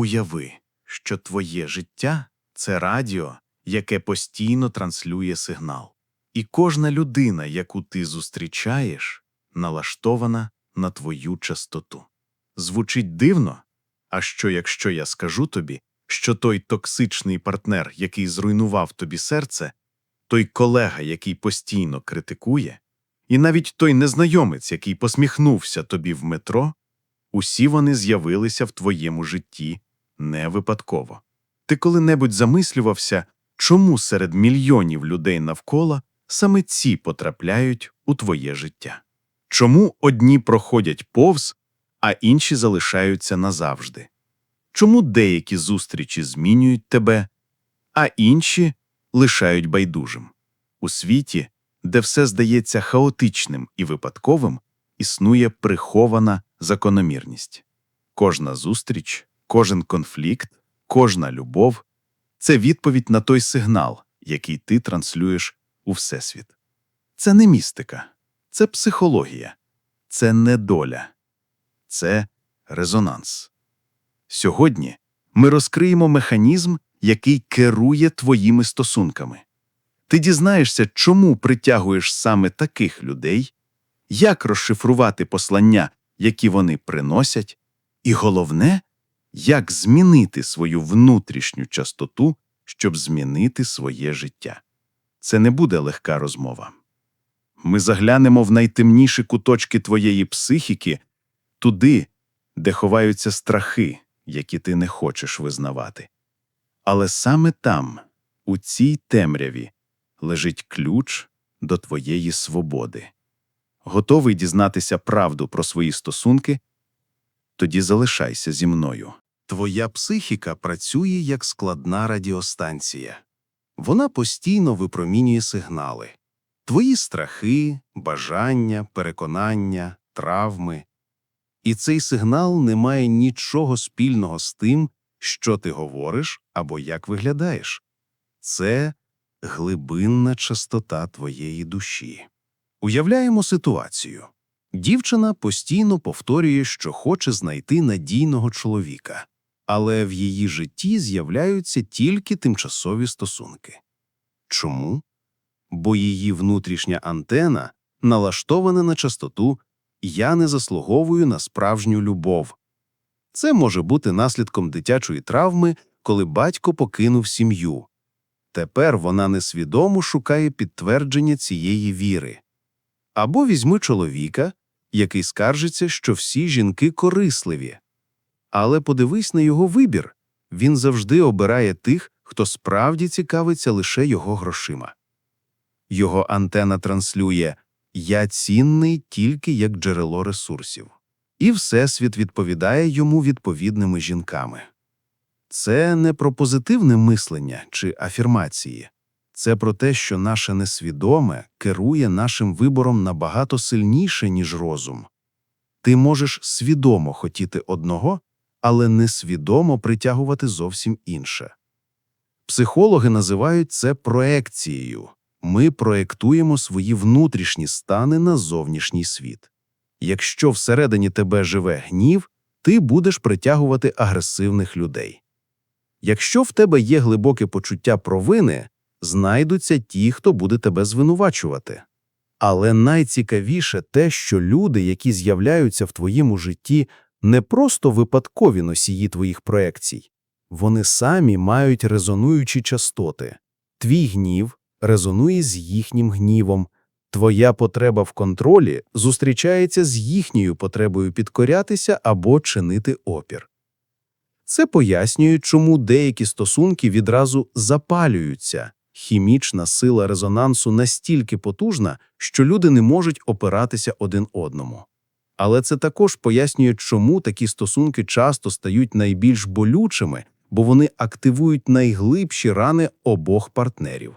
Уяви, що твоє життя це радіо, яке постійно транслює сигнал. І кожна людина, яку ти зустрічаєш, налаштована на твою частоту. Звучить дивно? А що, якщо я скажу тобі, що той токсичний партнер, який зруйнував тобі серце, той колега, який постійно критикує, і навіть той незнайомець, який посміхнувся тобі в метро, усі вони з'явилися в твоєму житті не випадково. Ти коли-небудь замислювався, чому серед мільйонів людей навколо саме ці потрапляють у твоє життя? Чому одні проходять повз, а інші залишаються назавжди? Чому деякі зустрічі змінюють тебе, а інші лишають байдужим? У світі, де все здається хаотичним і випадковим, існує прихована закономірність. Кожна зустріч, кожен конфлікт, кожна любов це відповідь на той сигнал, який ти транслюєш у Всесвіт. Це не містика, це психологія, це не доля, це резонанс. Сьогодні ми розкриємо механізм, який керує твоїми стосунками. Ти дізнаєшся, чому притягуєш саме таких людей, як розшифрувати послання, які вони приносять, і головне, як змінити свою внутрішню частоту, щоб змінити своє життя. Це не буде легка розмова. Ми заглянемо в найтемніші куточки твоєї психіки, туди, де ховаються страхи, які ти не хочеш визнавати. Але саме там, у цій темряві, лежить ключ до твоєї свободи. Готовий дізнатися правду про свої стосунки? Тоді залишайся зі мною. Твоя психіка працює як складна радіостанція. Вона постійно випромінює сигнали. Твої страхи, бажання, переконання, травми. І цей сигнал не має нічого спільного з тим, що ти говориш або як виглядаєш. Це глибинна частота твоєї душі. Уявляємо ситуацію. Дівчина постійно повторює, що хоче знайти надійного чоловіка, але в її житті з'являються тільки тимчасові стосунки. Чому? Бо її внутрішня антена налаштована на частоту Я не заслуговую на справжню любов. Це може бути наслідком дитячої травми, коли батько покинув сім'ю. Тепер вона несвідомо шукає підтвердження цієї віри. Або візьми чоловіка, який скаржиться, що всі жінки корисливі. Але подивись на його вибір він завжди обирає тих, хто справді цікавиться лише його грошима. Його антена транслює Я цінний тільки як джерело ресурсів, і Всесвіт відповідає йому відповідними жінками. Це не про позитивне мислення чи афірмації, це про те, що наше несвідоме керує нашим вибором набагато сильніше, ніж розум. Ти можеш свідомо хотіти одного, але несвідомо притягувати зовсім інше. Психологи називають це проекцією ми проектуємо свої внутрішні стани на зовнішній світ. Якщо всередині тебе живе гнів, ти будеш притягувати агресивних людей. Якщо в тебе є глибоке почуття провини, знайдуться ті, хто буде тебе звинувачувати. Але найцікавіше те, що люди, які з'являються в твоєму житті, не просто випадкові носії твоїх проекцій, вони самі мають резонуючі частоти. Твій гнів резонує з їхнім гнівом, твоя потреба в контролі зустрічається з їхньою потребою підкорятися або чинити опір. Це пояснює, чому деякі стосунки відразу запалюються. Хімічна сила резонансу настільки потужна, що люди не можуть опиратися один одному. Але це також пояснює, чому такі стосунки часто стають найбільш болючими, бо вони активують найглибші рани обох партнерів.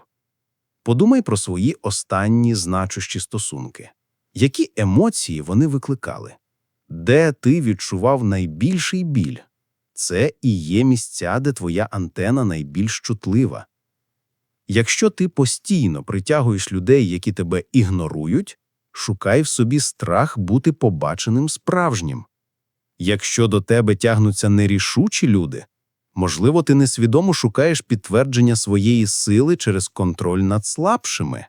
Подумай про свої останні значущі стосунки. Які емоції вони викликали? Де ти відчував найбільший біль? Це і є місця, де твоя антена найбільш чутлива. Якщо ти постійно притягуєш людей, які тебе ігнорують, шукай в собі страх бути побаченим справжнім. Якщо до тебе тягнуться нерішучі люди, Можливо, ти несвідомо шукаєш підтвердження своєї сили через контроль над слабшими.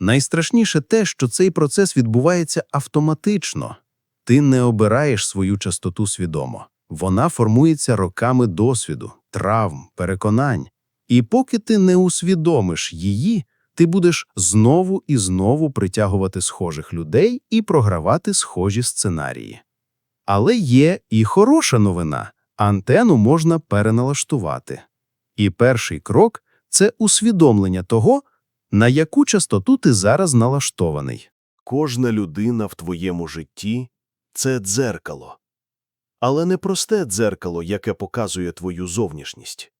Найстрашніше те, що цей процес відбувається автоматично. Ти не обираєш свою частоту свідомо. Вона формується роками досвіду, травм, переконань. І поки ти не усвідомиш її, ти будеш знову і знову притягувати схожих людей і програвати схожі сценарії. Але є і хороша новина – антену можна переналаштувати. І перший крок – це усвідомлення того, на яку частоту ти зараз налаштований. Кожна людина в твоєму житті – це дзеркало. Але не просте дзеркало, яке показує твою зовнішність.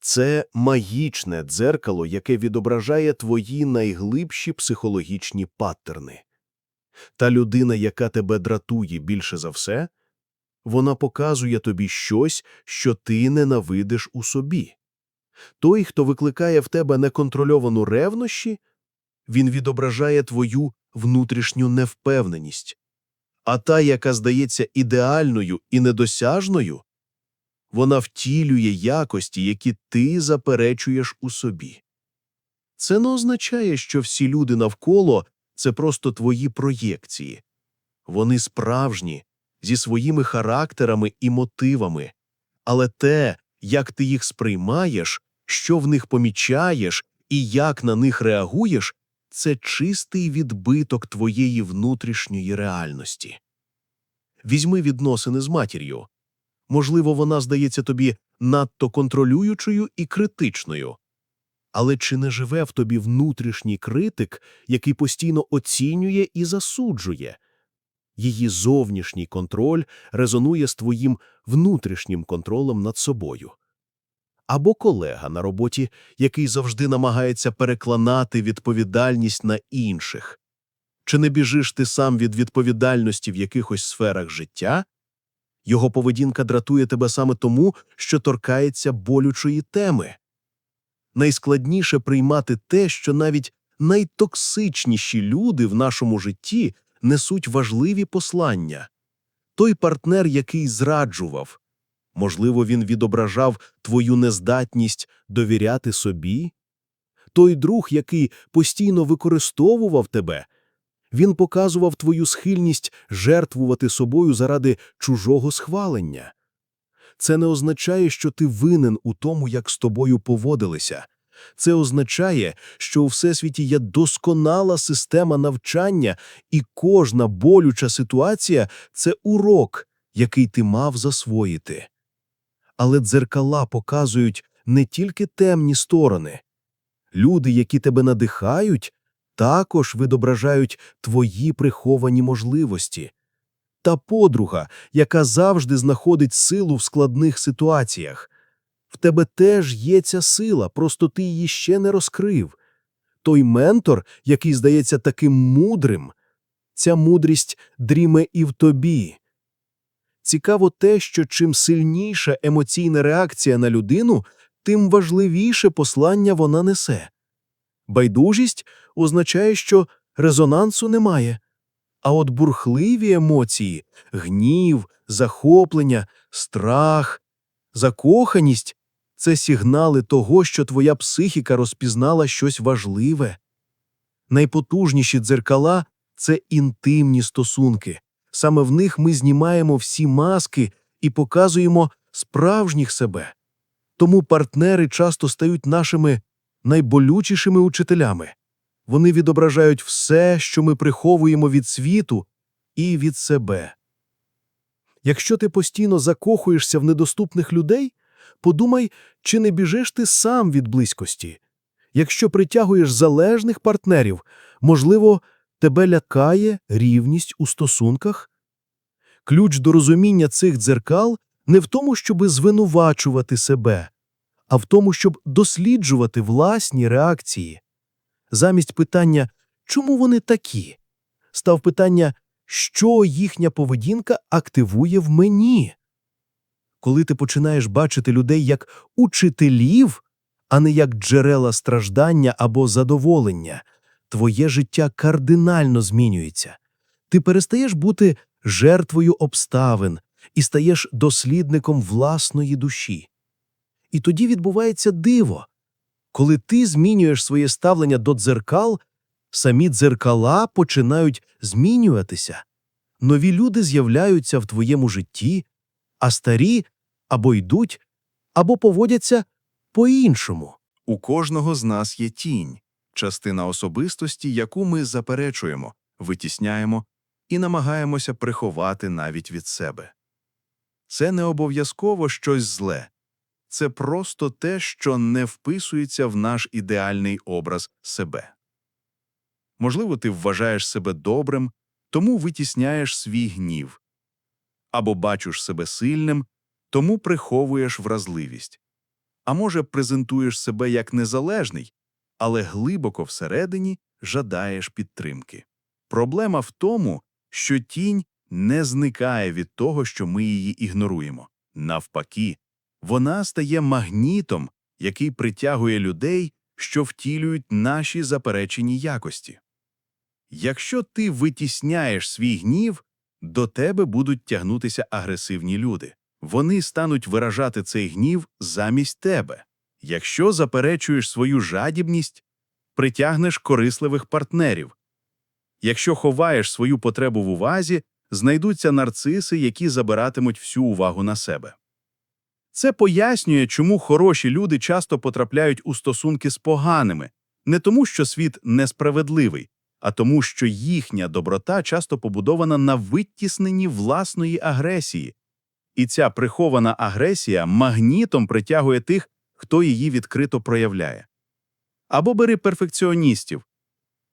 Це магічне дзеркало, яке відображає твої найглибші психологічні паттерни. Та людина, яка тебе дратує більше за все, вона показує тобі щось, що ти ненавидиш у собі. Той, хто викликає в тебе неконтрольовану ревнощі, він відображає твою внутрішню невпевненість. А та, яка здається ідеальною і недосяжною, вона втілює якості, які ти заперечуєш у собі. Це не означає, що всі люди навколо це просто твої проєкції. Вони справжні, зі своїми характерами і мотивами, але те, як ти їх сприймаєш, що в них помічаєш і як на них реагуєш, це чистий відбиток твоєї внутрішньої реальності. Візьми відносини з матір'ю. Можливо, вона здається тобі надто контролюючою і критичною. Але чи не живе в тобі внутрішній критик, який постійно оцінює і засуджує? Її зовнішній контроль резонує з твоїм внутрішнім контролем над собою. Або колега на роботі, який завжди намагається перекланати відповідальність на інших. Чи не біжиш ти сам від відповідальності в якихось сферах життя? Його поведінка дратує тебе саме тому, що торкається болючої теми. Найскладніше приймати те, що навіть найтоксичніші люди в нашому житті несуть важливі послання. Той партнер, який зраджував, можливо, він відображав твою нездатність довіряти собі? Той друг, який постійно використовував тебе, він показував твою схильність жертвувати собою заради чужого схвалення. Це не означає, що ти винен у тому, як з тобою поводилися. Це означає, що у Всесвіті є досконала система навчання, і кожна болюча ситуація це урок, який ти мав засвоїти. Але дзеркала показують не тільки темні сторони. Люди, які тебе надихають, також відображають твої приховані можливості. Та подруга, яка завжди знаходить силу в складних ситуаціях. В тебе теж є ця сила, просто ти її ще не розкрив. Той ментор, який здається таким мудрим, ця мудрість дріме і в тобі. Цікаво те, що чим сильніша емоційна реакція на людину, тим важливіше послання вона несе. Байдужість означає, що резонансу немає. А от бурхливі емоції гнів, захоплення, страх, закоханість це сигнали того, що твоя психіка розпізнала щось важливе. Найпотужніші дзеркала це інтимні стосунки. Саме в них ми знімаємо всі маски і показуємо справжніх себе. Тому партнери часто стають нашими найболючішими учителями. Вони відображають все, що ми приховуємо від світу і від себе. Якщо ти постійно закохуєшся в недоступних людей, подумай, чи не біжиш ти сам від близькості. Якщо притягуєш залежних партнерів, можливо, тебе лякає рівність у стосунках? Ключ до розуміння цих дзеркал не в тому, щоби звинувачувати себе, а в тому, щоб досліджувати власні реакції. Замість питання, чому вони такі, став питання, що їхня поведінка активує в мені. Коли ти починаєш бачити людей як учителів, а не як джерела страждання або задоволення, твоє життя кардинально змінюється. Ти перестаєш бути жертвою обставин і стаєш дослідником власної душі. І тоді відбувається диво. Коли ти змінюєш своє ставлення до дзеркал, самі дзеркала починають змінюватися. Нові люди з'являються в твоєму житті, а старі або йдуть, або поводяться по-іншому. У кожного з нас є тінь, частина особистості, яку ми заперечуємо, витісняємо і намагаємося приховати навіть від себе. Це не обов'язково щось зле, це просто те, що не вписується в наш ідеальний образ себе. Можливо, ти вважаєш себе добрим, тому витісняєш свій гнів, або бачиш себе сильним, тому приховуєш вразливість а може, презентуєш себе як незалежний, але глибоко всередині жадаєш підтримки. Проблема в тому, що тінь не зникає від того, що ми її ігноруємо. Навпаки, вона стає магнітом, який притягує людей, що втілюють наші заперечені якості. Якщо ти витісняєш свій гнів, до тебе будуть тягнутися агресивні люди. Вони стануть виражати цей гнів замість тебе. Якщо заперечуєш свою жадібність, притягнеш корисливих партнерів. Якщо ховаєш свою потребу в увазі, знайдуться нарциси, які забиратимуть всю увагу на себе. Це пояснює, чому хороші люди часто потрапляють у стосунки з поганими, не тому, що світ несправедливий, а тому, що їхня доброта часто побудована на витісненні власної агресії, і ця прихована агресія магнітом притягує тих, хто її відкрито проявляє. Або бери перфекціоністів.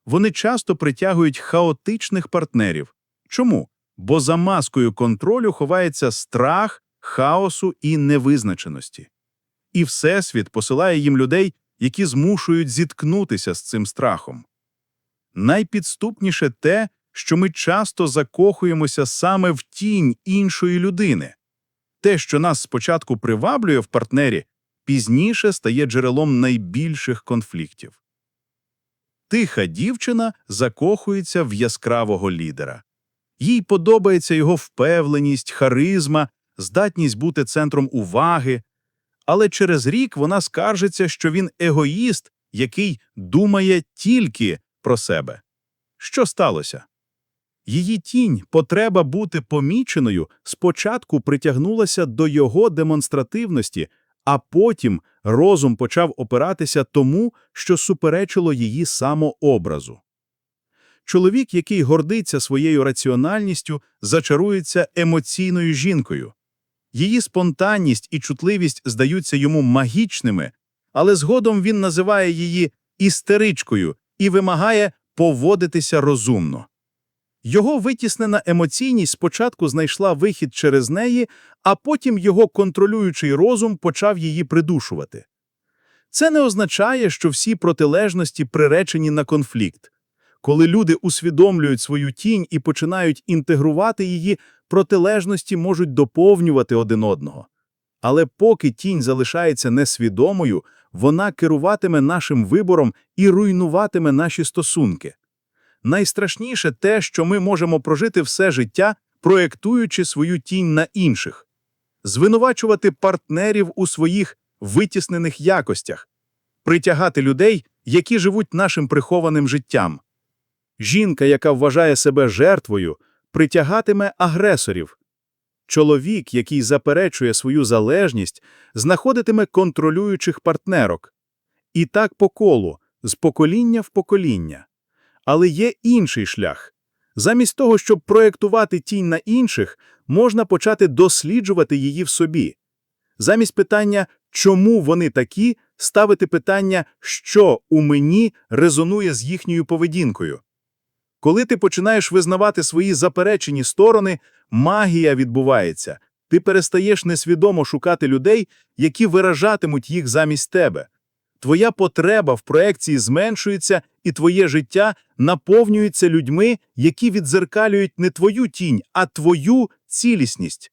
Вони часто притягують хаотичних партнерів. Чому? Бо за маскою контролю ховається страх, хаосу і невизначеності. І Всесвіт посилає їм людей, які змушують зіткнутися з цим страхом. Найпідступніше те, що ми часто закохуємося саме в тінь іншої людини. Те, що нас спочатку приваблює в партнері, пізніше стає джерелом найбільших конфліктів. Тиха дівчина закохується в яскравого лідера. Їй подобається його впевненість, харизма, здатність бути центром уваги, але через рік вона скаржиться, що він егоїст, який думає тільки про себе. Що сталося? Її тінь, потреба бути поміченою, спочатку притягнулася до його демонстративності, а потім розум почав опиратися тому, що суперечило її самообразу. Чоловік, який гордиться своєю раціональністю, зачарується емоційною жінкою. Її спонтанність і чутливість здаються йому магічними, але згодом він називає її істеричкою і вимагає поводитися розумно. Його витіснена емоційність спочатку знайшла вихід через неї, а потім його контролюючий розум почав її придушувати. Це не означає, що всі протилежності приречені на конфлікт. Коли люди усвідомлюють свою тінь і починають інтегрувати її, протилежності можуть доповнювати один одного. Але поки тінь залишається несвідомою, вона керуватиме нашим вибором і руйнуватиме наші стосунки. Найстрашніше те, що ми можемо прожити все життя, проєктуючи свою тінь на інших, звинувачувати партнерів у своїх витіснених якостях, притягати людей, які живуть нашим прихованим життям. Жінка, яка вважає себе жертвою, притягатиме агресорів. Чоловік, який заперечує свою залежність, знаходитиме контролюючих партнерок. І так по колу, з покоління в покоління. Але є інший шлях. Замість того, щоб проєктувати тінь на інших, можна почати досліджувати її в собі. Замість питання, чому вони такі, ставити питання, що у мені резонує з їхньою поведінкою. Коли ти починаєш визнавати свої заперечені сторони, магія відбувається. Ти перестаєш несвідомо шукати людей, які виражатимуть їх замість тебе. Твоя потреба в проекції зменшується, і твоє життя наповнюється людьми, які відзеркалюють не твою тінь, а твою цілісність.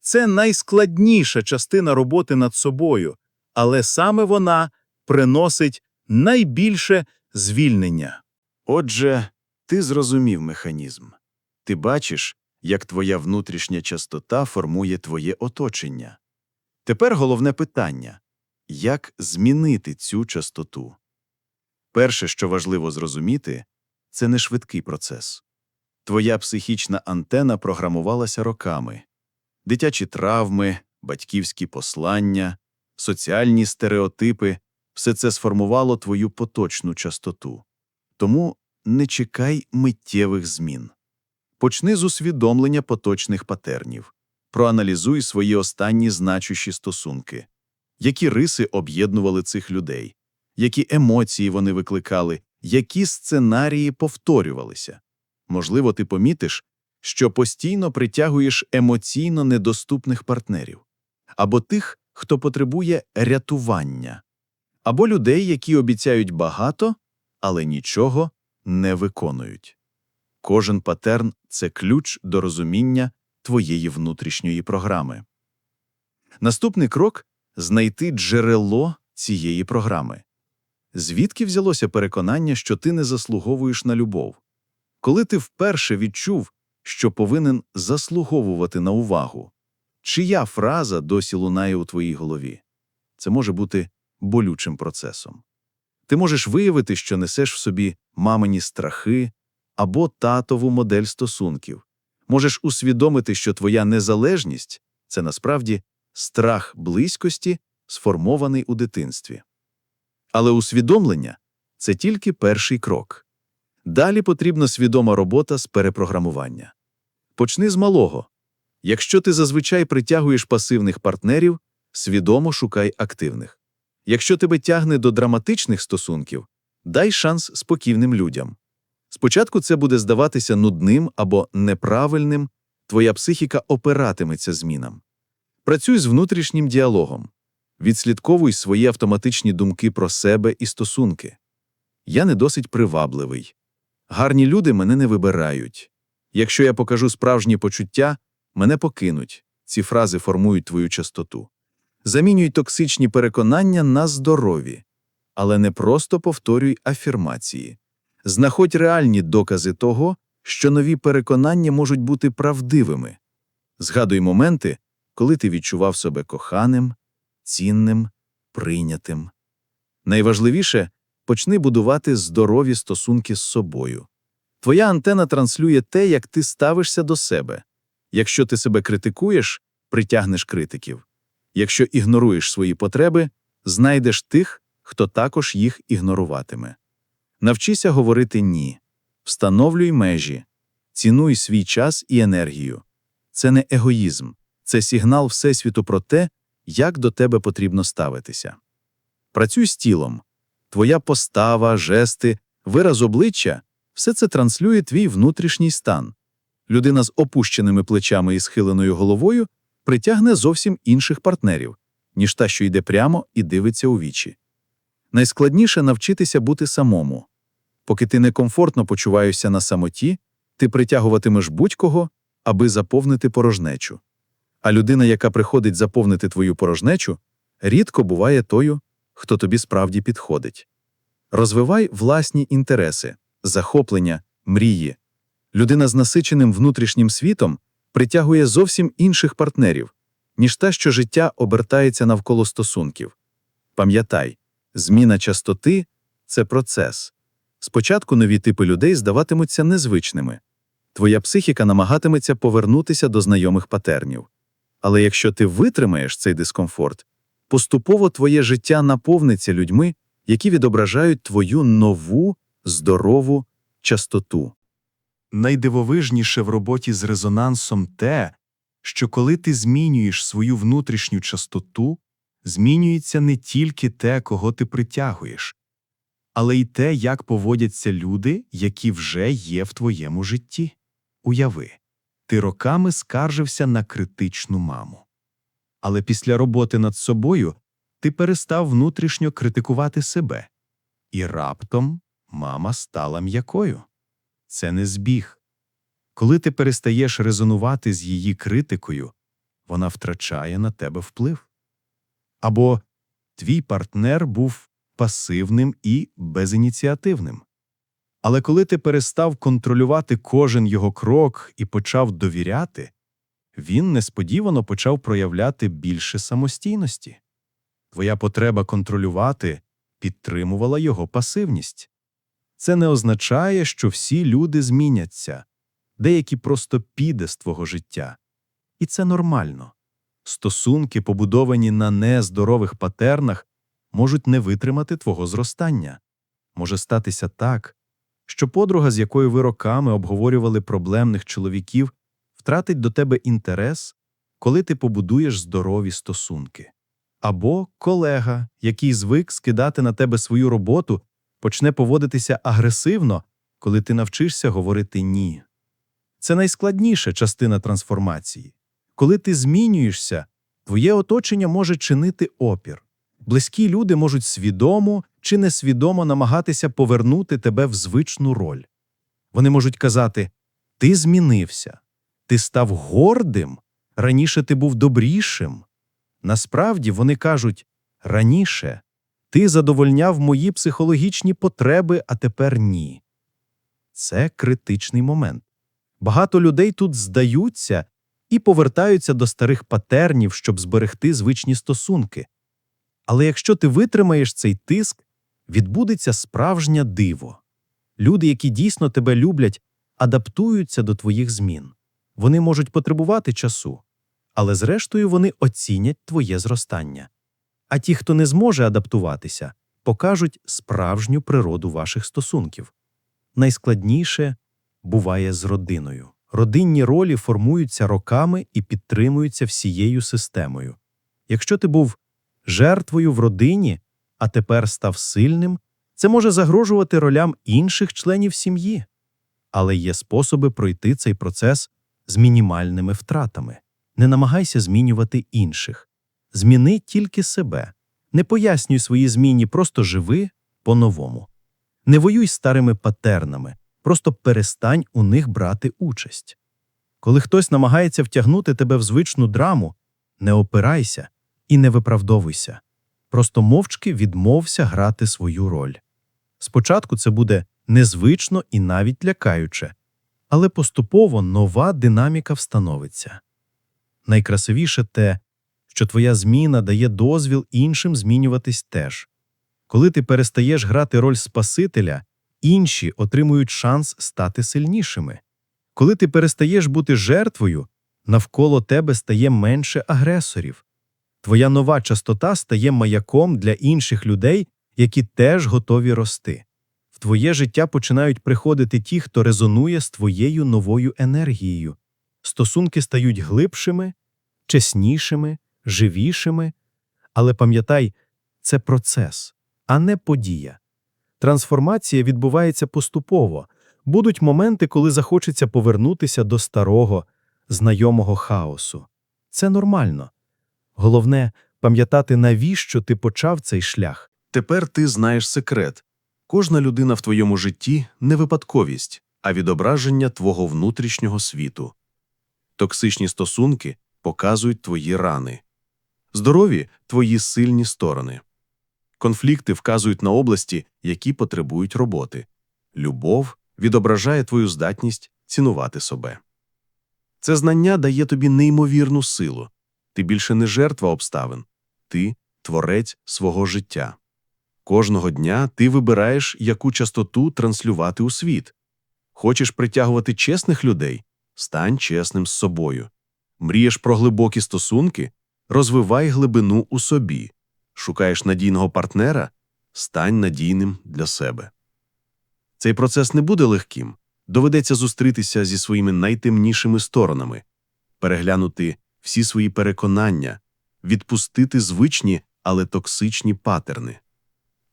Це найскладніша частина роботи над собою, але саме вона приносить найбільше звільнення. Отже, ти зрозумів механізм. Ти бачиш, як твоя внутрішня частота формує твоє оточення. Тепер головне питання – як змінити цю частоту? Перше, що важливо зрозуміти, це не швидкий процес. Твоя психічна антена програмувалася роками. Дитячі травми, батьківські послання, соціальні стереотипи – все це сформувало твою поточну частоту. Тому не чекай миттєвих змін. Почни з усвідомлення поточних патернів. Проаналізуй свої останні значущі стосунки. Які риси об'єднували цих людей? Які емоції вони викликали? Які сценарії повторювалися? Можливо, ти помітиш, що постійно притягуєш емоційно недоступних партнерів, або тих, хто потребує рятування, або людей, які обіцяють багато, але нічого не виконують. Кожен патерн – це ключ до розуміння твоєї внутрішньої програми. Наступний крок – знайти джерело цієї програми. Звідки взялося переконання, що ти не заслуговуєш на любов? Коли ти вперше відчув, що повинен заслуговувати на увагу, чия фраза досі лунає у твоїй голові? Це може бути болючим процесом. Ти можеш виявити, що несеш в собі мамині страхи або татову модель стосунків. Можеш усвідомити, що твоя незалежність – це насправді страх близькості, сформований у дитинстві. Але усвідомлення – це тільки перший крок. Далі потрібна свідома робота з перепрограмування. Почни з малого. Якщо ти зазвичай притягуєш пасивних партнерів, свідомо шукай активних. Якщо тебе тягне до драматичних стосунків, дай шанс спокійним людям. Спочатку це буде здаватися нудним або неправильним, твоя психіка опиратиметься змінам. Працюй з внутрішнім діалогом. Відслідковуй свої автоматичні думки про себе і стосунки. Я не досить привабливий. Гарні люди мене не вибирають. Якщо я покажу справжні почуття, мене покинуть. Ці фрази формують твою частоту. Замінюй токсичні переконання на здорові. Але не просто повторюй афірмації. Знаходь реальні докази того, що нові переконання можуть бути правдивими. Згадуй моменти, коли ти відчував себе коханим, цінним, прийнятим. Найважливіше почни будувати здорові стосунки з собою. Твоя антена транслює те, як ти ставишся до себе. Якщо ти себе критикуєш, притягнеш критиків. Якщо ігноруєш свої потреби, знайдеш тих, хто також їх ігноруватиме. Навчися говорити ні, встановлюй межі, цінуй свій час і енергію. Це не егоїзм, це сигнал Всесвіту про те, як до тебе потрібно ставитися. Працюй з тілом. Твоя постава, жести, вираз обличчя все це транслює твій внутрішній стан. Людина з опущеними плечами і схиленою головою притягне зовсім інших партнерів, ніж та, що йде прямо і дивиться у вічі. Найскладніше навчитися бути самому. Поки ти некомфортно почуваєшся на самоті, ти притягуватимеш будь-кого, аби заповнити порожнечу. А людина, яка приходить заповнити твою порожнечу, рідко буває тою, хто тобі справді підходить. Розвивай власні інтереси, захоплення, мрії. Людина з насиченим внутрішнім світом притягує зовсім інших партнерів, ніж та, що життя обертається навколо стосунків. Пам'ятай, зміна частоти це процес. Спочатку нові типи людей здаватимуться незвичними. Твоя психіка намагатиметься повернутися до знайомих патернів. Але якщо ти витримаєш цей дискомфорт, поступово твоє життя наповниться людьми, які відображають твою нову, здорову частоту. Найдивовижніше в роботі з резонансом те, що коли ти змінюєш свою внутрішню частоту, змінюється не тільки те, кого ти притягуєш, але й те, як поводяться люди, які вже є в твоєму житті. Уяви, ти роками скаржився на критичну маму. Але після роботи над собою ти перестав внутрішньо критикувати себе, і раптом мама стала м'якою. Це не збіг. Коли ти перестаєш резонувати з її критикою, вона втрачає на тебе вплив. Або твій партнер був пасивним і безініціативним. Але коли ти перестав контролювати кожен його крок і почав довіряти, він несподівано почав проявляти більше самостійності. Твоя потреба контролювати підтримувала його пасивність. Це не означає, що всі люди зміняться, деякі просто піде з твого життя. І це нормально. Стосунки, побудовані на нездорових патернах, можуть не витримати твого зростання. Може статися так, що подруга, з якою ви роками обговорювали проблемних чоловіків, втратить до тебе інтерес, коли ти побудуєш здорові стосунки. Або колега, який звик скидати на тебе свою роботу, почне поводитися агресивно, коли ти навчишся говорити ні. Це найскладніша частина трансформації. Коли ти змінюєшся, твоє оточення може чинити опір. Близькі люди можуть свідомо чи несвідомо намагатися повернути тебе в звичну роль. Вони можуть казати: Ти змінився, ти став гордим, раніше ти був добрішим. Насправді вони кажуть раніше ти задовольняв мої психологічні потреби, а тепер ні. Це критичний момент. Багато людей тут здаються і повертаються до старих патернів, щоб зберегти звичні стосунки. Але якщо ти витримаєш цей тиск, відбудеться справжнє диво. Люди, які дійсно тебе люблять, адаптуються до твоїх змін. Вони можуть потребувати часу, але зрештою вони оцінять твоє зростання. А ті, хто не зможе адаптуватися, покажуть справжню природу ваших стосунків. Найскладніше буває з родиною. Родинні ролі формуються роками і підтримуються всією системою. Якщо ти був жертвою в родині, а тепер став сильним, це може загрожувати ролям інших членів сім'ї. Але є способи пройти цей процес з мінімальними втратами. Не намагайся змінювати інших. Зміни тільки себе. Не пояснюй свої зміни, просто живи по-новому. Не воюй старими патернами, просто перестань у них брати участь. Коли хтось намагається втягнути тебе в звичну драму, не опирайся і не виправдовуйся. Просто мовчки відмовся грати свою роль. Спочатку це буде незвично і навіть лякаюче, але поступово нова динаміка встановиться. Найкрасивіше те, що твоя зміна дає дозвіл іншим змінюватись теж. Коли ти перестаєш грати роль Спасителя, інші отримують шанс стати сильнішими. Коли ти перестаєш бути жертвою, навколо тебе стає менше агресорів. Твоя нова частота стає маяком для інших людей, які теж готові рости. В твоє життя починають приходити ті, хто резонує з твоєю новою енергією. Стосунки стають глибшими, чеснішими, живішими. Але пам'ятай, це процес, а не подія. Трансформація відбувається поступово. Будуть моменти, коли захочеться повернутися до старого, знайомого хаосу. Це нормально. Головне пам'ятати, навіщо ти почав цей шлях. Тепер ти знаєш секрет. Кожна людина в твоєму житті не випадковість, а відображення твого внутрішнього світу. Токсичні стосунки показують твої рани, здорові твої сильні сторони. Конфлікти вказують на області, які потребують роботи. Любов відображає твою здатність цінувати себе. Це знання дає тобі неймовірну силу. Ти більше не жертва обставин, ти творець свого життя. Кожного дня ти вибираєш, яку частоту транслювати у світ. Хочеш притягувати чесних людей? Стань чесним з собою. Мрієш про глибокі стосунки? Розвивай глибину у собі. Шукаєш надійного партнера? Стань надійним для себе. Цей процес не буде легким. Доведеться зустрітися зі своїми найтемнішими сторонами, переглянути всі свої переконання, відпустити звичні, але токсичні патерни.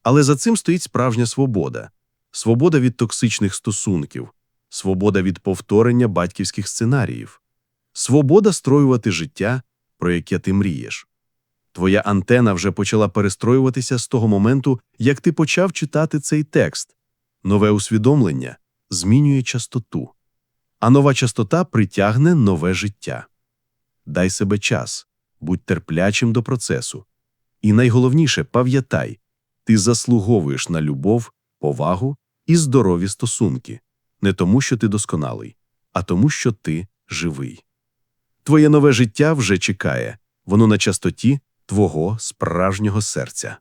Але за цим стоїть справжня свобода свобода від токсичних стосунків, свобода від повторення батьківських сценаріїв, свобода строювати життя, про яке ти мрієш. Твоя антена вже почала перестроюватися з того моменту, як ти почав читати цей текст. Нове усвідомлення змінює частоту, а нова частота притягне нове життя. Дай себе час, будь терплячим до процесу. І найголовніше, пам'ятай, ти заслуговуєш на любов, повагу і здорові стосунки, не тому, що ти досконалий, а тому, що ти живий. Твоє нове життя вже чекає, воно на частоті твого справжнього серця.